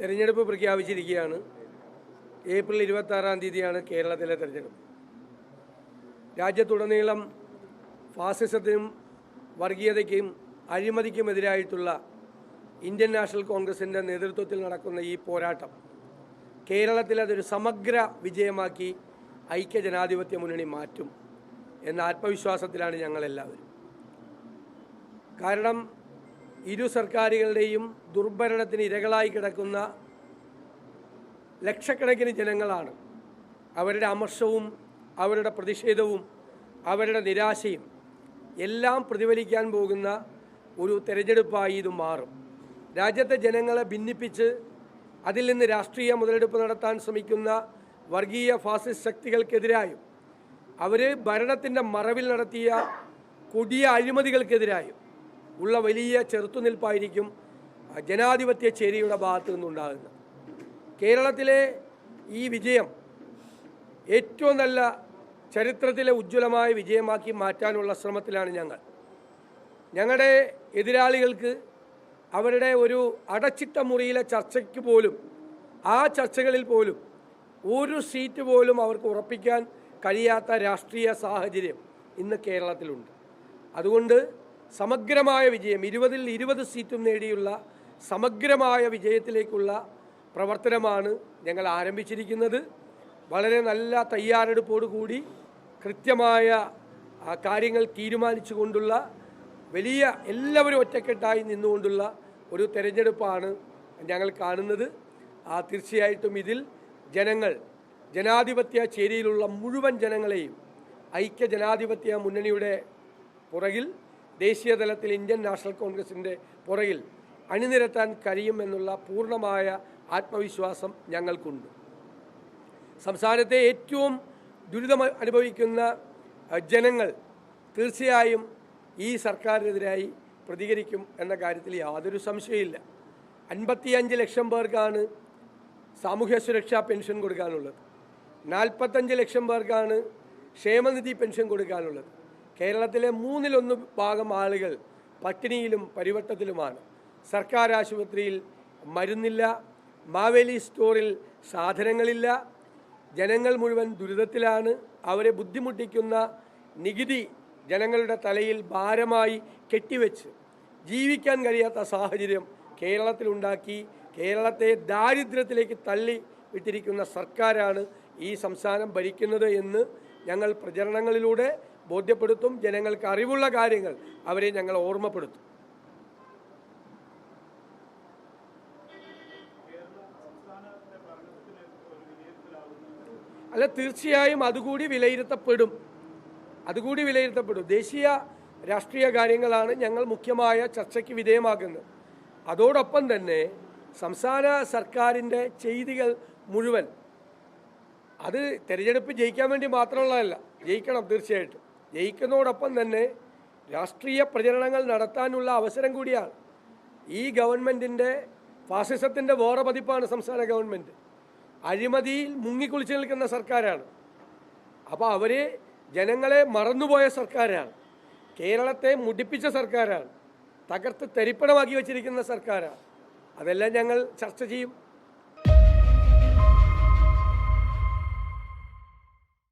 തെരഞ്ഞെടുപ്പ് പ്രഖ്യാപിച്ചിരിക്കുകയാണ്. ഏപ്രിൽ ഇരുപത്തി ആറാം തീയതിയാണ് കേരളത്തിലെ തെരഞ്ഞെടുപ്പ്. രാജ്യത്തുടനീളം ഫാസിസത്തിനും വർഗീയതയ്ക്കും അഴിമതിക്കുമെതിരായിട്ടുള്ള ഇന്ത്യൻ നാഷണൽ കോൺഗ്രസിന്റെ നേതൃത്വത്തിൽ നടക്കുന്ന ഈ പോരാട്ടം കേരളത്തിൽ അതൊരു സമഗ്ര വിജയമാക്കി ഐക്യ ജനാധിപത്യ മുന്നണി മാറ്റും എന്ന ആത്മവിശ്വാസത്തിലാണ് ഞങ്ങളെല്ലാവരും. കാരണം ഇരു സർക്കാരുകളുടെയും ദുർഭരണത്തിന് ഇരകളായി കിടക്കുന്ന ലക്ഷക്കണക്കിന് ജനങ്ങളാണ്. അവരുടെ അമർഷവും അവരുടെ പ്രതിഷേധവും അവരുടെ നിരാശയും എല്ലാം പ്രതിഫലിക്കാൻ പോകുന്ന ഒരു തെരഞ്ഞെടുപ്പായി ഇത് മാറും. രാജ്യത്തെ ജനങ്ങളെ ഭിന്നിപ്പിച്ച് അതിൽ നിന്ന് രാഷ്ട്രീയ മുതലെടുപ്പ് നടത്താൻ ശ്രമിക്കുന്ന വർഗീയ ഫാസിസ്റ്റ് ശക്തികൾക്കെതിരായും അവർ ഭരണത്തിന്റെ മറവിൽ നടത്തിയ കൊടിയ അഴിമതികൾക്കെതിരായും ഉള്ള വലിയ ചെറുത്തുനിൽപ്പായിരിക്കും ജനാധിപത്യ ചേരിയുടെ ഭാഗത്തു നിന്നുണ്ടാകുന്നത്. കേരളത്തിലെ ഈ വിജയം ഏറ്റവും നല്ല ചരിത്രത്തിലെ ഉജ്ജ്വലമായ വിജയമാക്കി മാറ്റാനുള്ള ശ്രമത്തിലാണ് ഞങ്ങൾ. ഞങ്ങളുടെ എതിരാളികൾക്ക് അവരുടെ ഒരു അടച്ചിട്ട മുറിയിലെ ചർച്ചയ്ക്ക് പോലും ആ ചർച്ചകളിൽ പോലും ഒരു സീറ്റ് പോലും അവർക്ക് ഉറപ്പിക്കാൻ കഴിയാത്ത രാഷ്ട്രീയ സാഹചര്യം ഇന്ന് കേരളത്തിലുണ്ട്. അതുകൊണ്ട് സമഗ്രമായ വിജയം ഇരുപതിൽ ഇരുപത് സീറ്റും നേടിയുള്ള സമഗ്രമായ വിജയത്തിലേക്കുള്ള പ്രവർത്തനമാണ് ഞങ്ങൾ ആരംഭിച്ചിരിക്കുന്നത്. വളരെ നല്ല തയ്യാറെടുപ്പോടുകൂടി കൃത്യമായ കാര്യങ്ങൾ തീരുമാനിച്ചു കൊണ്ടുള്ള വലിയ എല്ലാവരും ഒറ്റക്കെട്ടായി നിന്നുകൊണ്ടുള്ള ഒരു തെരഞ്ഞെടുപ്പാണ് ഞങ്ങൾ കാണുന്നത്. തീർച്ചയായിട്ടും ഇതിൽ ജനങ്ങൾ ജനാധിപത്യ ചേരിയിലുള്ള മുഴുവൻ ജനങ്ങളെയും ഐക്യ ജനാധിപത്യ മുന്നണിയുടെ പുറകിൽ ദേശീയ തലത്തിൽ ഇന്ത്യൻ നാഷണൽ കോൺഗ്രസിന്റെ പുറകിൽ അണിനിരത്താൻ കഴിയുമെന്നുള്ള പൂർണമായ ആത്മവിശ്വാസം ഞങ്ങൾക്കുണ്ട്. സംസ്ഥാനത്തെ ഏറ്റവും ദുരിതം അനുഭവിക്കുന്ന ജനങ്ങൾ തീർച്ചയായും ഈ സർക്കാരിനെതിരായി പ്രതികരിക്കും എന്ന കാര്യത്തിൽ യാതൊരു സംശയമില്ല അൻപത്തിയഞ്ച് ലക്ഷം പേർക്കാണ് സാമൂഹ്യ സുരക്ഷാ പെൻഷൻ കൊടുക്കാനുള്ളത്. നാൽപ്പത്തഞ്ച് ലക്ഷം പേർക്കാണ് ക്ഷേമനിധി പെൻഷൻ കൊടുക്കാനുള്ളത്. കേരളത്തിലെ മൂന്നിലൊന്ന് ഭാഗം ആളുകൾ പട്ടിണിയിലും പരിവട്ടത്തിലുമാണ്. സർക്കാർ ആശുപത്രിയിൽ മരുന്നില്ല മാവേലി സ്റ്റോറിൽ സാധനങ്ങളില്ല ജനങ്ങൾ മുഴുവൻ ദുരിതത്തിലാണ് അവരെ ബുദ്ധിമുട്ടിക്കുന്ന നികുതി ജനങ്ങളുടെ തലയിൽ ഭാരമായി കെട്ടിവെച്ച് ജീവിക്കാൻ കഴിയാത്ത സാഹചര്യം കേരളത്തിലുണ്ടാക്കി കേരളത്തെ ദാരിദ്ര്യത്തിലേക്ക് തള്ളി വിട്ടിരിക്കുന്ന സർക്കാരാണ് ഈ സംസ്ഥാനം ഭരിക്കുന്നത് എന്ന് ഞങ്ങൾ പ്രചരണങ്ങളിലൂടെ ബോധ്യപ്പെടുത്തും ജനങ്ങൾക്ക് അറിവുള്ള കാര്യങ്ങൾ അവരെ ഞങ്ങൾ ഓർമ്മപ്പെടുത്തും. അല്ല തീർച്ചയായും അതുകൂടി വിലയിരുത്തപ്പെടും. അതുകൂടി വിലയിരുത്തപ്പെടും. ദേശീയ രാഷ്ട്രീയ കാര്യങ്ങളാണ് ഞങ്ങൾ മുഖ്യമായ ചർച്ചയ്ക്ക് വിധേയമാക്കുന്നത് അതോടൊപ്പം തന്നെ സംസ്ഥാന സർക്കാരിന്റെ ചെയ്തികൾ മുഴുവൻ അത് തിരഞ്ഞെടുപ്പ് ജയിക്കാൻ വേണ്ടി മാത്രമുള്ളതല്ല. ജയിക്കണം തീർച്ചയായിട്ടും. ജയിക്കുന്നതോടൊപ്പം തന്നെ രാഷ്ട്രീയ പ്രചരണങ്ങൾ നടത്താനുള്ള അവസരം കൂടിയാണ്. ഈ ഗവൺമെന്റിന്റെ ഫാസിസത്തിന്റെ വേറെ പതിപ്പാണ് സംസ്ഥാന ഗവൺമെന്റ് അഴിമതിയിൽ മുങ്ങിക്കുളിച്ച് നിൽക്കുന്ന സർക്കാരാണ്. അപ്പോൾ അവർ ജനങ്ങളെ മറന്നുപോയ സർക്കാരാണ്. കേരളത്തെ മുടിപ്പിച്ച സർക്കാരാണ്. തകർത്ത് തരിപ്പണമാക്കി വച്ചിരിക്കുന്ന സർക്കാരാണ്. അതെല്ലാം ഞങ്ങൾ ചർച്ച ചെയ്യും.